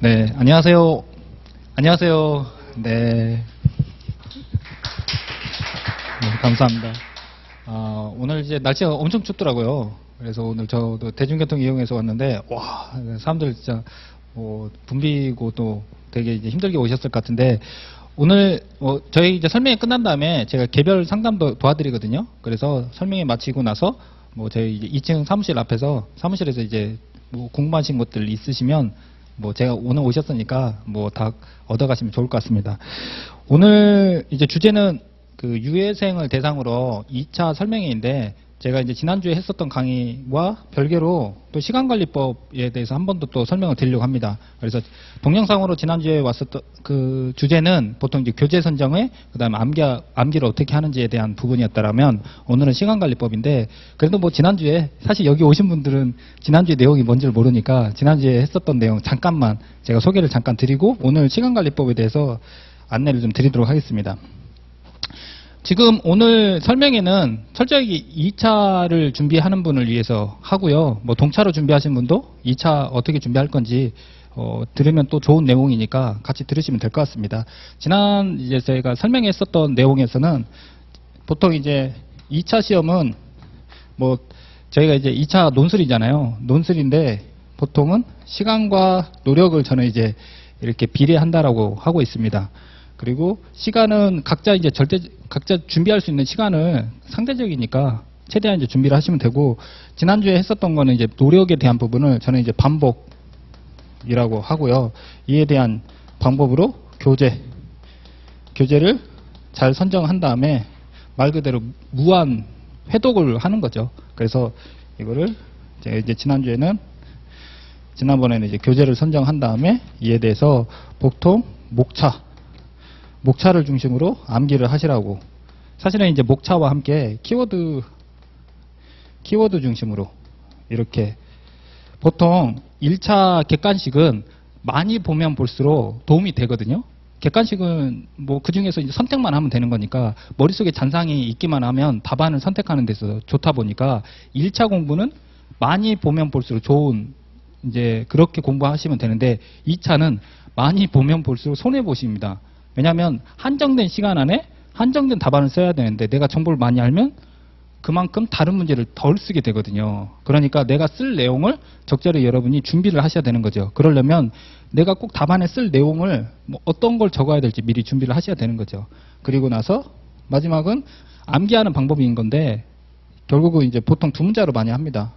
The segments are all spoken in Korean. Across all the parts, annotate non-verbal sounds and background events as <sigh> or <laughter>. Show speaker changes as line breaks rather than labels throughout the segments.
네, 안녕하세요. 안녕하세요. 네. 네, 감사합니다. 아, 오늘 이제 날씨가 엄청 춥더라고요. 그래서 오늘 저도 대중교통 이용해서 왔는데, 와, 사람들 진짜, 뭐, 붐비고 또 되게 이제 힘들게 오셨을 것 같은데, 오늘, 뭐, 저희 이제 설명이 끝난 다음에 제가 개별 상담도 도와드리거든요. 그래서 설명이 마치고 나서, 뭐, 저희 이제 2층 사무실 앞에서, 사무실에서 이제 뭐 궁금하신 것들 있으시면, 뭐 제가 오늘 오셨으니까 뭐 다 얻어가시면 좋을 것 같습니다. 오늘 이제 주제는 그 유해생을 대상으로 2차 설명회인데 제가 이제 지난주에 했었던 강의와 별개로 또 시간관리법에 대해서 한 번 더 또 설명을 드리려고 합니다. 그래서 동영상으로 지난주에 왔었던 그 주제는 보통 이제 교재 선정회 그다음에 암기 암기를 어떻게 하는지에 대한 부분이었다라면 오늘은 시간관리법인데 그래도 뭐 지난주에 사실 여기 오신 분들은 지난주에 내용이 뭔지를 모르니까 지난주에 했었던 내용 잠깐만 제가 소개를 잠깐 드리고 오늘 시간관리법에 대해서 안내를 좀 드리도록 하겠습니다. 지금 오늘 설명회는 철저하게 2차를 준비하는 분을 위해서 하고요. 뭐 동차로 준비하신 분도 2차 어떻게 준비할 건지 어, 들으면 또 좋은 내용이니까 같이 들으시면 될 것 같습니다. 지난 이제 제가 설명했었던 내용에서는 보통 이제 2차 시험은 뭐 저희가 이제 2차 논술이잖아요. 논술인데 보통은 시간과 노력을 저는 이제 이렇게 비례한다라고 하고 있습니다. 그리고 시간은 각자 이제 절대 각자 준비할 수 있는 시간을 상대적이니까 최대한 이제 준비를 하시면 되고 지난주에 했었던 거는 이제 노력에 대한 부분을 저는 이제 반복이라고 하고요. 이에 대한 방법으로 교재 교재를 잘 선정한 다음에 말 그대로 무한 회독을 하는 거죠. 그래서 이거를 이제 지난주에는 지난번에는 이제 교재를 선정한 다음에 이에 대해서 보통 목차 목차를 중심으로 암기를 하시라고. 사실은 이제 목차와 함께 키워드, 키워드 중심으로 이렇게 보통 1차 객관식은 많이 보면 볼수록 도움이 되거든요. 객관식은 뭐 그 중에서 선택만 하면 되는 거니까 머릿속에 잔상이 있기만 하면 답안을 선택하는 데서 좋다 보니까 1차 공부는 많이 보면 볼수록 좋은 이제 그렇게 공부하시면 되는데 2차는 많이 보면 볼수록 손해 보십니다. 왜냐하면 한정된 시간 안에 한정된 답안을 써야 되는데 내가 정보를 많이 알면 그만큼 다른 문제를 덜 쓰게 되거든요. 그러니까 내가 쓸 내용을 적절히 여러분이 준비를 하셔야 되는 거죠. 그러려면 내가 꼭 답안에 쓸 내용을 뭐 어떤 걸 적어야 될지 미리 준비를 하셔야 되는 거죠. 그리고 나서 마지막은 암기하는 방법인 건데 결국은 이제 보통 두 문자로 많이 합니다.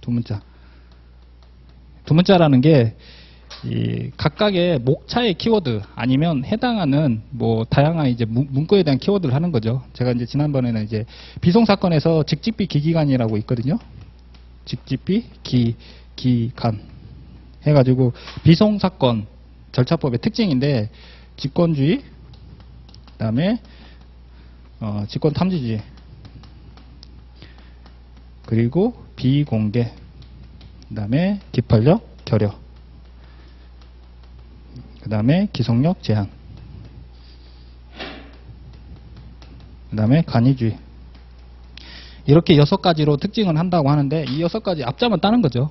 두 문자. 두 문자라는 게 이 각각의 목차의 키워드 아니면 해당하는 뭐 다양한 이제 문- 문구에 대한 키워드를 하는 거죠. 제가 이제 지난번에는 이제 비송 사건에서 직집비 기기간이라고 있거든요. 직집비 기 기간 해가지고 비송 사건 절차법의 특징인데 직권주의 그다음에 어, 직권 탐지주의 그리고 비공개 그다음에 기판력 결여 그 다음에 기속력 제한. 그 다음에 간이주의. 이렇게 여섯 가지로 특징을 한다고 하는데 이 여섯 가지 앞자만 따는 거죠.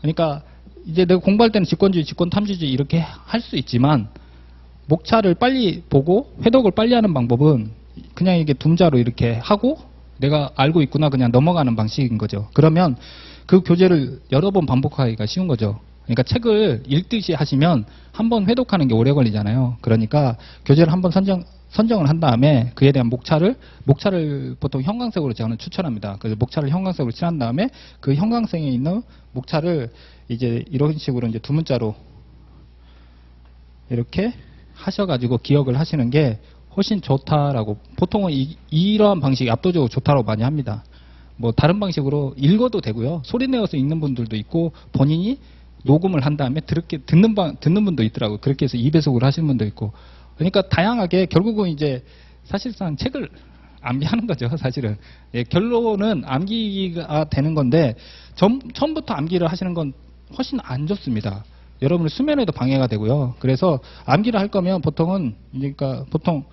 그러니까 이제 내가 공부할 때는 직권주의, 직권탐지주의 이렇게 할 수 있지만 목차를 빨리 보고 회독을 빨리 하는 방법은 그냥 이게 둠자로 이렇게 하고 내가 알고 있구나 그냥 넘어가는 방식인 거죠. 그러면 그 교재를 여러 번 반복하기가 쉬운 거죠. 그러니까 책을 읽듯이 하시면 한 번 회독하는 게 오래 걸리잖아요. 그러니까 교재를 한 번 선정 선정을 한 다음에 그에 대한 목차를 목차를 보통 형광색으로 저는 추천합니다. 그래서 목차를 형광색으로 칠한 다음에 그 형광색에 있는 목차를 이제 이런 식으로 이제 두 문자로 이렇게 하셔가지고 기억을 하시는 게 훨씬 좋다라고 보통은 이, 이러한 방식이 압도적으로 좋다고 많이 합니다. 뭐 다른 방식으로 읽어도 되고요. 소리 내어서 읽는 분들도 있고 본인이 녹음을 한 다음에 듣게 듣는 방 듣는 분도 있더라고요. 그렇게 해서 2배속으로 하시는 분도 있고. 그러니까 다양하게 결국은 이제 사실상 책을 암기하는 거죠. 사실은 예, 결론은 암기가 되는 건데 전, 처음부터 암기를 하시는 건 훨씬 안 좋습니다. 여러분의 수면에도 방해가 되고요. 그래서 암기를 할 거면 보통은 그러니까 보통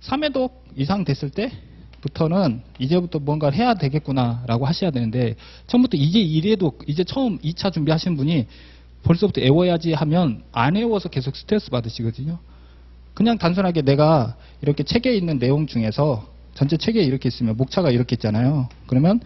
3회독 이상 됐을 때부터는 이제부터 뭔가를 해야 되겠구나라고 하셔야 되는데 처음부터 이제 이래도 이제 처음 2차 준비하신 분이 벌써부터 애워야지 하면 안 애워서 계속 스트레스 받으시거든요. 그냥 단순하게 내가 이렇게 책에 있는 내용 중에서 전체 책에 이렇게 있으면 목차가 이렇게 있잖아요. 그러면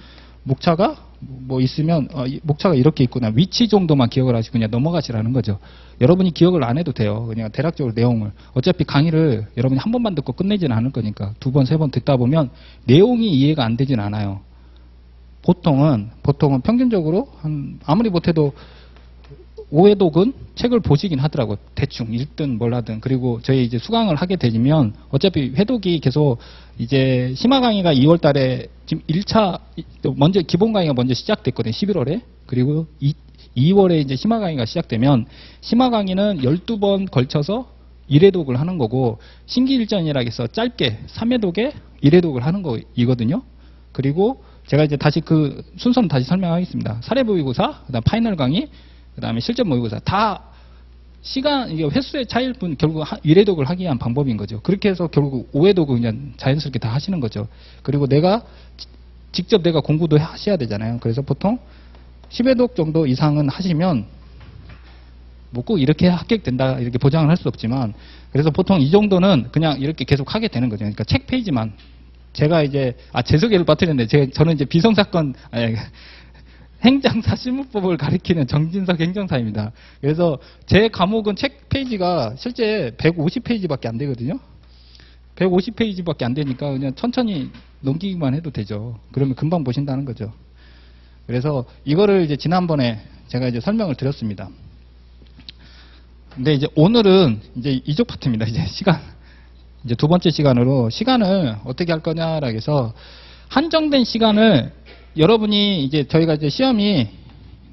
목차가 뭐 있으면 어, 이 목차가 이렇게 있구나 위치 정도만 기억을 하시고 그냥 넘어가시라는 거죠. 여러분이 기억을 안 해도 돼요. 그냥 대략적으로 내용을 어차피 강의를 여러분이 한 번만 듣고 끝내지는 않을 거니까 두 번 세 번 듣다 보면 내용이 이해가 안 되진 않아요. 보통은 보통은 평균적으로 한 아무리 못해도 오해독은 책을 보시긴 하더라고. 대충 읽든 뭘 하든. 그리고 저희 이제 수강을 하게 되면 어차피 회독이 계속 이제 심화 강의가 2월 달에 지금 1차 먼저 기본 강의가 먼저 시작됐거든요. 11월에. 그리고 2, 2월에 이제 심화 강의가 시작되면 심화 강의는 12번 걸쳐서 1회독을 하는 거고 신기일전이라 해서 짧게 3회독에 1회독을 하는 거이거든요. 그리고 제가 이제 다시 그 순서는 다시 설명하겠습니다. 사례 모의고사, 그다음 파이널 강의, 그 다음에 실전 모의고사 다 시간 이게 횟수의 차이일 뿐 결국 하- 1회독을 하기 위한 방법인 거죠. 그렇게 해서 결국 5회독을 그냥 자연스럽게 다 하시는 거죠. 그리고 내가 지- 직접 내가 공부도 하셔야 되잖아요. 그래서 보통 10회독 정도 이상은 하시면 뭐꼭 이렇게 합격된다 이렇게 보장을 할 수 없지만 그래서 보통 이 정도는 그냥 이렇게 계속 하게 되는 거죠. 그러니까 책 페이지만 제가 이제 아제 소개를 빠뜨렸는데 제 저는 이제 비성사건 아니, 행정사 실무법을 가리키는 정진석 행정사입니다. 그래서 제 과목은 책 페이지가 실제 150페이지밖에 안 되거든요. 150페이지밖에 안 되니까 그냥 천천히 넘기기만 해도 되죠. 그러면 금방 보신다는 거죠. 그래서 이거를 이제 지난번에 제가 이제 설명을 드렸습니다. 근데 이제 오늘은 이제 이쪽 파트입니다. 이제 시간. 이제 두 번째 시간으로 시간을 어떻게 할 거냐라 해서 한정된 시간을 여러분이 이제 저희가 이제 시험이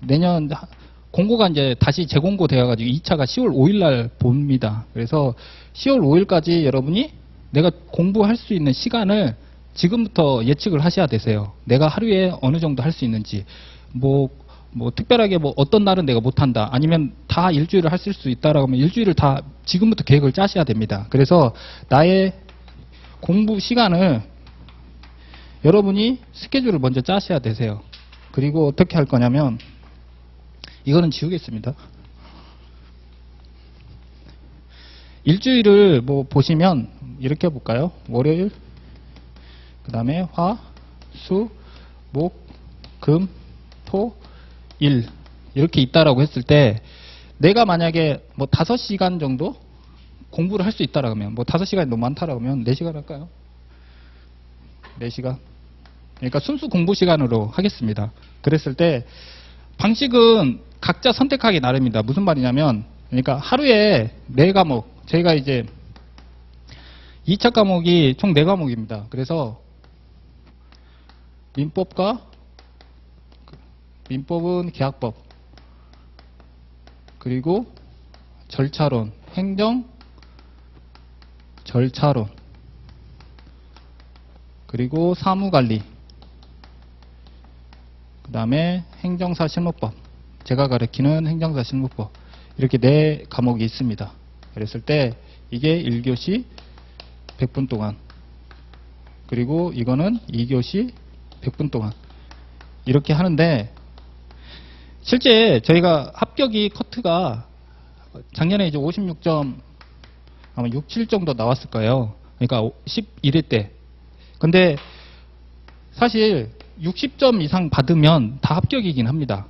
내년 하- 공고가 이제 다시 재공고 되어가지고 2차가 10월 5일 날 봅니다. 그래서 10월 5일까지 여러분이 내가 공부할 수 있는 시간을 지금부터 예측을 하셔야 되세요. 내가 하루에 어느 정도 할 수 있는지. 뭐, 뭐, 특별하게 뭐 어떤 날은 내가 못한다. 아니면 다 일주일을 하실 수 있다라고 하면 일주일을 다 지금부터 계획을 짜셔야 됩니다. 그래서 나의 공부 시간을 여러분이 스케줄을 먼저 짜셔야 되세요. 그리고 어떻게 할 거냐면, 이거는 지우겠습니다. 일주일을 뭐 보시면 이렇게 해볼까요? 월요일, 그 다음에 화, 수, 목, 금, 토, 일 이렇게 있다라고 했을 때 내가 만약에 뭐 다섯 시간 정도 공부를 할 수 있다라고 하면 뭐 다섯 시간이 너무 많다라고 하면 네 시간 할까요? 네 시간. 그러니까 순수 공부 시간으로 하겠습니다. 그랬을 때 방식은 각자 선택하기 나름입니다. 무슨 말이냐면 그러니까 하루에 네 과목 저희가 이제 2차 과목이 총 4과목입니다. 그래서 민법과 민법은 계약법 그리고 절차론, 행정 절차론 그리고 사무관리 그 다음에 행정사 실무법 제가 가르치는 행정사 실무법 이렇게 네 과목이 있습니다. 그랬을 때 이게 1교시 100분 동안 그리고 이거는 2교시 100분 동안 이렇게 하는데 실제 저희가 합격이 커트가 작년에 이제 56점 아마 6, 7 정도 나왔을 거예요. 그러니까 11회 때. 근데 사실 60점 이상 받으면 다 합격이긴 합니다.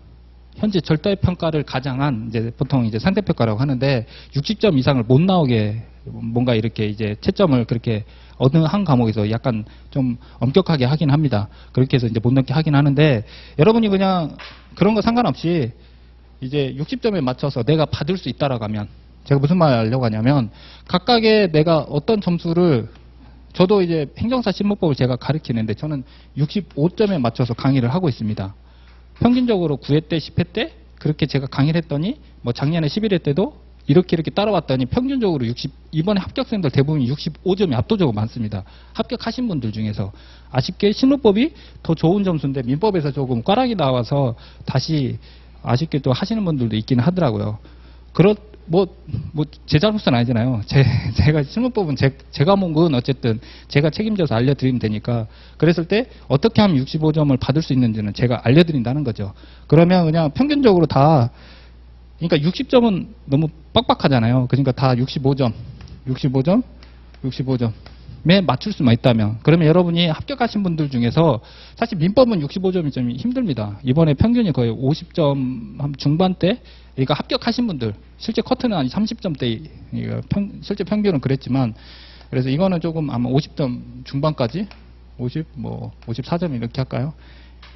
현재 절대 평가를 가장한 이제 보통 이제 상대 평가라고 하는데 60점 이상을 못 나오게 뭔가 이렇게 이제 채점을 그렇게 어느 한 과목에서 약간 좀 엄격하게 하긴 합니다. 그렇게 해서 이제 못 넘게 하긴 하는데 여러분이 그냥 그런 거 상관없이 이제 60점에 맞춰서 내가 받을 수 있다라고 하면 제가 무슨 말 하려고 하냐면 각각의 내가 어떤 점수를 저도 이제 행정사 실무법을 제가 가르치는데 저는 65점에 맞춰서 강의를 하고 있습니다. 평균적으로 9회 때, 10회 때 그렇게 제가 강의를 했더니 뭐 작년에 11회 때도 이렇게 이렇게 따라왔더니 평균적으로 60 이번에 합격생들 대부분 65점이 압도적으로 많습니다. 합격하신 분들 중에서 아쉽게 실무법이 더 좋은 점수인데 민법에서 조금 꽈락이 나와서 다시 아쉽게 또 하시는 분들도 있기는 하더라고요. 그렇 뭐 뭐 제 잘못은 아니잖아요. <laughs> 제 제가 실무법은 제, 제 과목은 어쨌든 제가 책임져서 알려드리면 되니까 그랬을 때 어떻게 하면 65점을 받을 수 있는지는 제가 알려드린다는 거죠. 그러면 그냥 평균적으로 다 그러니까 60점은 너무 빡빡하잖아요. 그러니까 다 65점, 65점, 65점 에 맞출 수만 있다면 그러면 여러분이 합격하신 분들 중에서 사실 민법은 65점이 좀 힘듭니다. 이번에 평균이 거의 50점 한 중반대 그러니까 합격하신 분들 실제 커트는 한 30점대 실제 평균은 그랬지만 그래서 이거는 조금 아마 50점 중반까지 50, 뭐 54점 이렇게 할까요?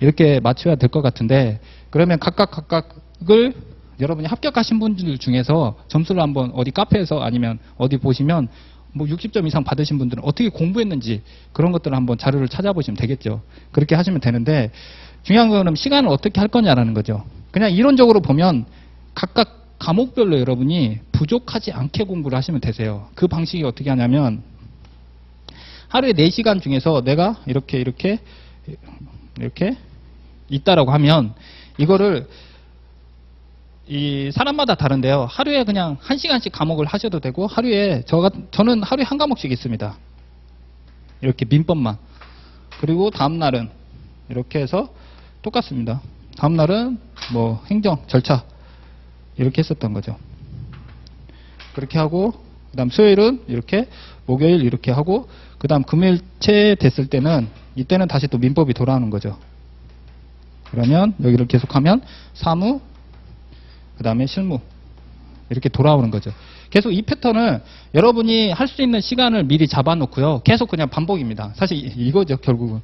이렇게 맞춰야 될 것 같은데 그러면 각각 각각을 여러분이 합격하신 분들 중에서 점수를 한번 어디 카페에서 아니면 어디 보시면 뭐 60점 이상 받으신 분들은 어떻게 공부했는지 그런 것들을 한번 자료를 찾아보시면 되겠죠. 그렇게 하시면 되는데 중요한 거는 시간을 어떻게 할 거냐라는 거죠. 그냥 이론적으로 보면 각각 과목별로 여러분이 부족하지 않게 공부를 하시면 되세요. 그 방식이 어떻게 하냐면 하루에 4시간 중에서 내가 이렇게 이렇게 이렇게 있다라고 하면 이거를 이 사람마다 다른데요. 하루에 그냥 한 시간씩 과목을 하셔도 되고 하루에 저가 저는 하루에 한 과목씩 있습니다. 이렇게 민법만. 그리고 다음 날은 이렇게 해서 똑같습니다. 다음 날은 뭐 행정 절차 이렇게 했었던 거죠. 그렇게 하고 그 다음 수요일은 이렇게 목요일 이렇게 하고 그 다음 금요일째 됐을 때는 이때는 다시 또 민법이 돌아오는 거죠. 그러면 여기를 계속하면 사무 그 다음에 실무 이렇게 돌아오는 거죠. 계속 이 패턴을 여러분이 할 수 있는 시간을 미리 잡아놓고요. 계속 그냥 반복입니다. 사실 이- 이거죠 결국은.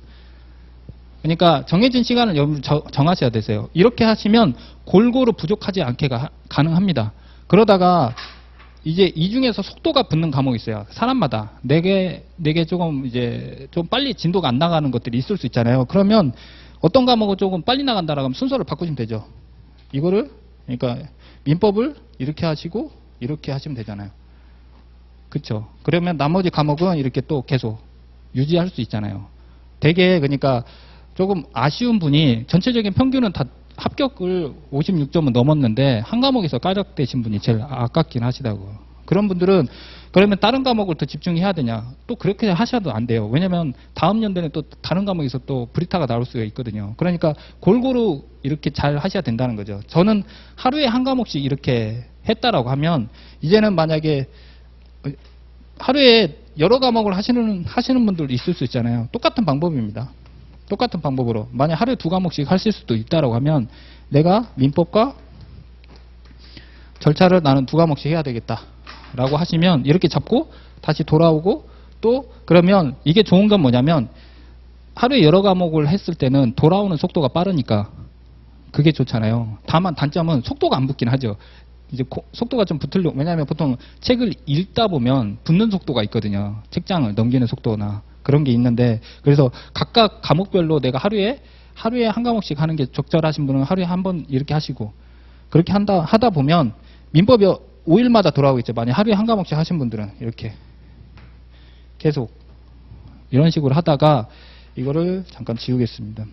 그러니까 정해진 시간을 정하셔야 되세요. 이렇게 하시면 골고루 부족하지 않게 가, 가능합니다. 그러다가 이제 이 중에서 속도가 붙는 과목이 있어요. 사람마다 내게 내게 조금 이제 좀 빨리 진도가 안 나가는 것들이 있을 수 있잖아요. 그러면 어떤 과목은 조금 빨리 나간다라고 하면 순서를 바꾸시면 되죠. 이거를 그러니까 민법을 이렇게 하시고 이렇게 하시면 되잖아요. 그렇죠. 그러면 나머지 과목은 이렇게 또 계속 유지할 수 있잖아요. 되게 그러니까 조금 아쉬운 분이 전체적인 평균은 다 합격을 56점은 넘었는데 한 과목에서 까락되신 분이 제일 아깝긴 하시다고. 그런 분들은 그러면 다른 과목을 더 집중해야 되냐? 또 그렇게 하셔도 안 돼요. 왜냐면 다음 연도에는 또 다른 과목에서 또 브리타가 나올 수가 있거든요. 그러니까 골고루 이렇게 잘 하셔야 된다는 거죠. 저는 하루에 한 과목씩 이렇게 했다라고 하면 이제는 만약에 하루에 여러 과목을 하시는 하시는 분들도 있을 수 있잖아요. 똑같은 방법입니다. 똑같은 방법으로 만약 하루에 두 과목씩 하실 수도 있다라고 하면 내가 민법과 절차를 나는 두 과목씩 해야 되겠다라고 하시면 이렇게 잡고 다시 돌아오고 또 그러면 이게 좋은 건 뭐냐면 하루에 여러 과목을 했을 때는 돌아오는 속도가 빠르니까 그게 좋잖아요. 다만 단점은 속도가 안 붙긴 하죠. 이제 고- 속도가 좀 붙으려고 왜냐하면 보통 책을 읽다 보면 붙는 속도가 있거든요. 책장을 넘기는 속도나 그런 게 있는데 그래서 각각 과목별로 내가 하루에 하루에 한 과목씩 하는 게 적절하신 분은 하루에 한 번 이렇게 하시고 그렇게 한다 하다 보면 민법이 5일마다 돌아오고 있죠. 만약 하루에 한 과목씩 하신 분들은 이렇게 계속 이런 식으로 하다가 이거를 잠깐 지우겠습니다.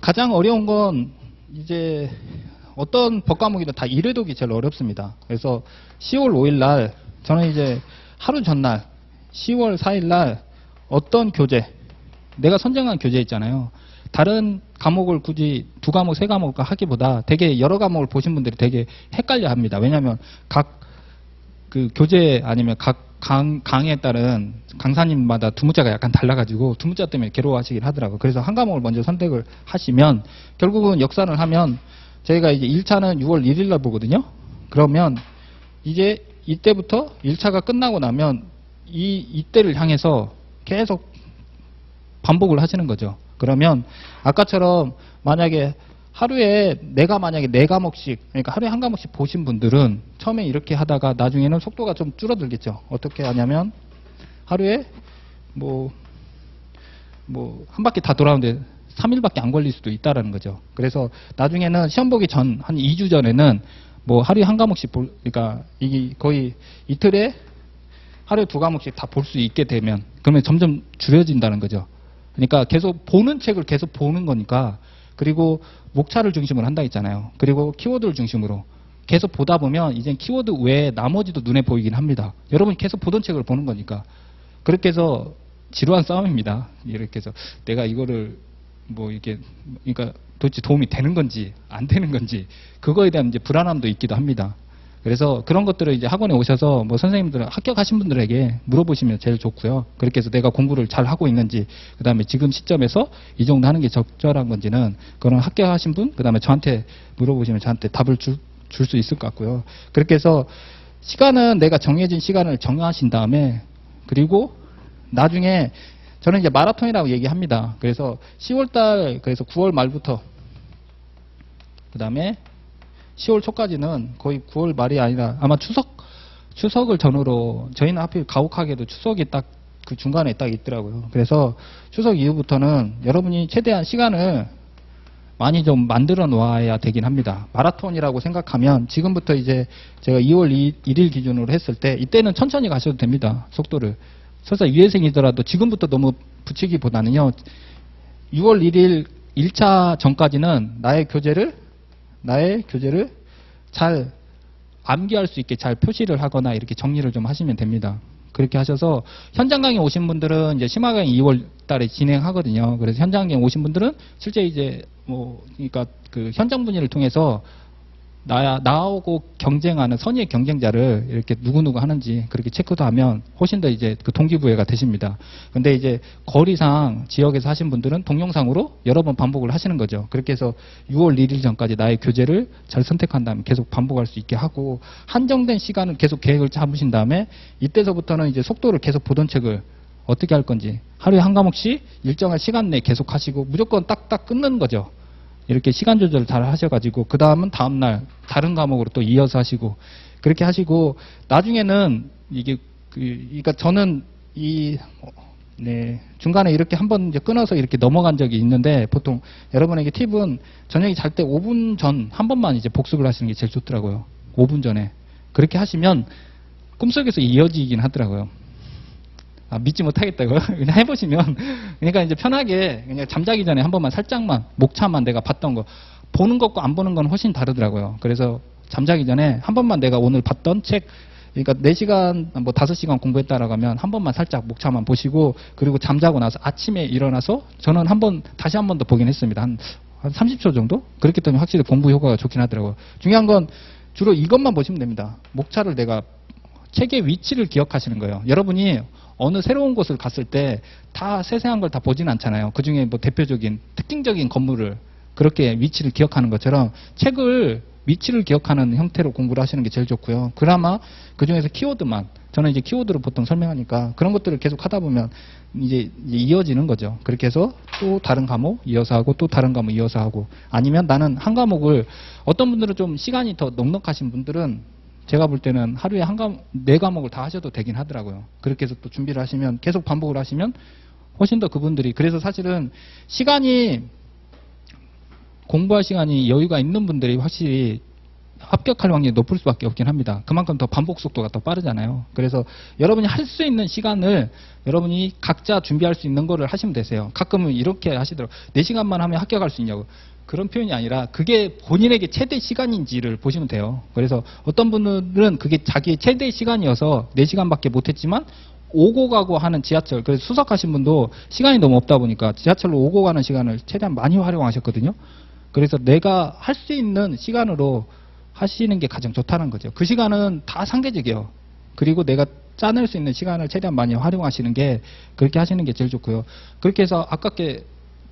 가장 어려운 건 이제 어떤 법 과목이든 다 1회독이 제일 어렵습니다. 그래서 10월 5일 날 저는 이제 하루 전날 10월 4일 날 어떤 교재 내가 선정한 교재 있잖아요. 다른 과목을 굳이 두 과목, 세 과목 하기보다 되게 여러 과목을 보신 분들이 되게 헷갈려 합니다. 왜냐하면 각 그 교재 아니면 각 강, 강에 따른 강사님마다 두문자가 약간 달라가지고 두문자 때문에 괴로워하시긴 하더라고요. 그래서 한 과목을 먼저 선택을 하시면 결국은 역산을 하면 저희가 이제 1차는 6월 1일 날 보거든요. 그러면 이제 이때부터 1차가 끝나고 나면 이, 이때를 향해서 계속 반복을 하시는 거죠. 그러면 아까처럼 만약에 하루에 내가 만약에 네 과목씩 그러니까 하루에 한 과목씩 보신 분들은 처음에 이렇게 하다가 나중에는 속도가 좀 줄어들겠죠. 어떻게 하냐면 하루에 뭐 뭐 한 바퀴 다 돌아오는데 3일밖에 안 걸릴 수도 있다라는 거죠. 그래서 나중에는 시험 보기 전 한 2주 전에는 뭐 하루에 한 과목씩 볼 그러니까 이게 거의 이틀에 하루에 두 과목씩 다 볼 수 있게 되면 그러면 점점 줄여진다는 거죠. 그러니까 계속 보는 책을 계속 보는 거니까 그리고 목차를 중심으로 한다 했잖아요. 그리고 키워드를 중심으로 계속 보다 보면 이제 키워드 외에 나머지도 눈에 보이긴 합니다. 여러분이 계속 보던 책을 보는 거니까 그렇게 해서 지루한 싸움입니다. 이렇게 해서 내가 이거를 뭐 이게 그러니까 도대체 도움이 되는 건지 안 되는 건지 그거에 대한 이제 불안함도 있기도 합니다. 그래서 그런 것들을 이제 학원에 오셔서 뭐 선생님들 합격하신 분들에게 물어보시면 제일 좋고요. 그렇게 해서 내가 공부를 잘 하고 있는지, 그 다음에 지금 시점에서 이 정도 하는 게 적절한 건지는 그런 합격하신 분, 그 다음에 저한테 물어보시면 저한테 답을 줄 수 있을 것 같고요. 그렇게 해서 시간은 내가 정해진 시간을 정하신 다음에 그리고 나중에 저는 이제 마라톤이라고 얘기합니다. 그래서 10월달 그래서 9월 말부터 그 다음에 10월 초까지는 거의 9월 말이 아니라 아마 추석 추석을 전후로 저희는 하필 가혹하게도 추석이 딱 그 중간에 딱 있더라고요. 그래서 추석 이후부터는 여러분이 최대한 시간을 많이 좀 만들어 놓아야 되긴 합니다. 마라톤이라고 생각하면 지금부터 이제 제가 2월 1일 기준으로 했을 때 이때는 천천히 가셔도 됩니다. 속도를. 설사 유예생이더라도 지금부터 너무 붙이기보다는요. 6월 1일 1차 전까지는 나의 교재를 나의 교재를 잘 암기할 수 있게 잘 표시를 하거나 이렇게 정리를 좀 하시면 됩니다. 그렇게 하셔서 현장 강의 오신 분들은 이제 심화 강의 2월 달에 진행하거든요. 그래서 현장 강의 오신 분들은 실제 이제 뭐 그러니까 그 현장 분위를 통해서 나, 나하고 경쟁하는 선의의 경쟁자를 이렇게 누구누구 하는지 그렇게 체크도 하면 훨씬 더 이제 그 동기부여가 되십니다. 근데 이제 거리상 지역에서 하신 분들은 동영상으로 여러 번 반복을 하시는 거죠. 그렇게 해서 6월 1일 전까지 나의 교재를 잘 선택한 다음에 계속 반복할 수 있게 하고 한정된 시간을 계속 계획을 잡으신 다음에 이때서부터는 이제 속도를 계속 보던 책을 어떻게 할 건지 하루에 한 과목씩 일정한 시간 내에 계속 하시고 무조건 딱딱 끊는 거죠. 이렇게 시간 조절을 잘 하셔가지고 그 다음은 다음 날 다른 과목으로 또 이어서 하시고 그렇게 하시고 나중에는 이게 그 그러니까 저는 이 네, 중간에 이렇게 한번 이제 끊어서 이렇게 넘어간 적이 있는데 보통 여러분에게 팁은 저녁에 잘 때 5분 전 한 번만 이제 복습을 하시는 게 제일 좋더라고요. 5분 전에 그렇게 하시면 꿈속에서 이어지긴 하더라고요. 아, 믿지 못하겠다고요? <laughs> 그냥 해보시면, 그러니까 이제 편하게, 그냥 잠자기 전에 한 번만 살짝만, 목차만 내가 봤던 거, 보는 것과 안 보는 건 훨씬 다르더라고요. 그래서 잠자기 전에 한 번만 내가 오늘 봤던 책, 그러니까 4시간, 뭐 5시간 공부했다라고 하면 한 번만 살짝 목차만 보시고, 그리고 잠자고 나서 아침에 일어나서 저는 한 번, 다시 한 번 더 보긴 했습니다. 한, 한 30초 정도? 그렇기 때문에 확실히 공부 효과가 좋긴 하더라고요. 중요한 건 주로 이것만 보시면 됩니다. 목차를 내가 책의 위치를 기억하시는 거예요. 여러분이 어느 새로운 곳을 갔을 때 다 세세한 걸 다 보진 않잖아요. 그 중에 뭐 대표적인 특징적인 건물을 그렇게 위치를 기억하는 것처럼 책을 위치를 기억하는 형태로 공부를 하시는 게 제일 좋고요. 그나마 그 중에서 키워드만 저는 이제 키워드를 보통 설명하니까 그런 것들을 계속 하다 보면 이제 이어지는 거죠. 그렇게 해서 또 다른 과목 이어서 하고 또 다른 과목 이어서 하고 아니면 나는 한 과목을 어떤 분들은 좀 시간이 더 넉넉하신 분들은 제가 볼 때는 하루에 한 과목, 네 과목을 다 하셔도 되긴 하더라고요. 그렇게 해서 또 준비를 하시면 계속 반복을 하시면 훨씬 더 그분들이 그래서 사실은 시간이 공부할 시간이 여유가 있는 분들이 확실히 합격할 확률이 높을 수밖에 없긴 합니다. 그만큼 더 반복 속도가 더 빠르잖아요. 그래서 여러분이 할 수 있는 시간을 여러분이 각자 준비할 수 있는 거를 하시면 되세요. 가끔은 이렇게 하시더라고요. 4시간만 하면 합격할 수 있냐고. 그런 표현이 아니라 그게 본인에게 최대 시간인지를 보시면 돼요. 그래서 어떤 분들은 그게 자기의 최대 시간이어서 4시간밖에 못했지만 오고 가고 하는 지하철, 그래서 수석하신 분도 시간이 너무 없다 보니까 지하철로 오고 가는 시간을 최대한 많이 활용하셨거든요. 그래서 내가 할 수 있는 시간으로 하시는 게 가장 좋다는 거죠. 그 시간은 다 상대적이에요. 그리고 내가 짜낼 수 있는 시간을 최대한 많이 활용하시는 게 그렇게 하시는 게 제일 좋고요. 그렇게 해서 아깝게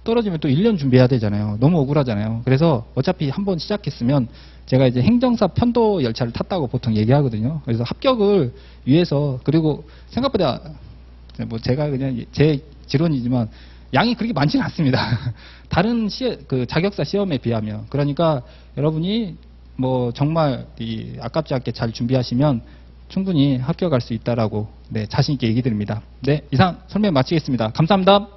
떨어지면 또 1년 준비해야 되잖아요. 너무 억울하잖아요. 그래서 어차피 한번 시작했으면 제가 이제 행정사 편도 열차를 탔다고 보통 얘기하거든요. 그래서 합격을 위해서 그리고 생각보다 뭐 제가 그냥 제 지론이지만 양이 그렇게 많지는 않습니다. <laughs> 다른 시, 그 자격사 시험에 비하면 그러니까 여러분이 뭐 정말 이 아깝지 않게 잘 준비하시면 충분히 합격할 수 있다라고 네, 자신 있게 얘기 드립니다. 네, 이상 설명 마치겠습니다. 감사합니다.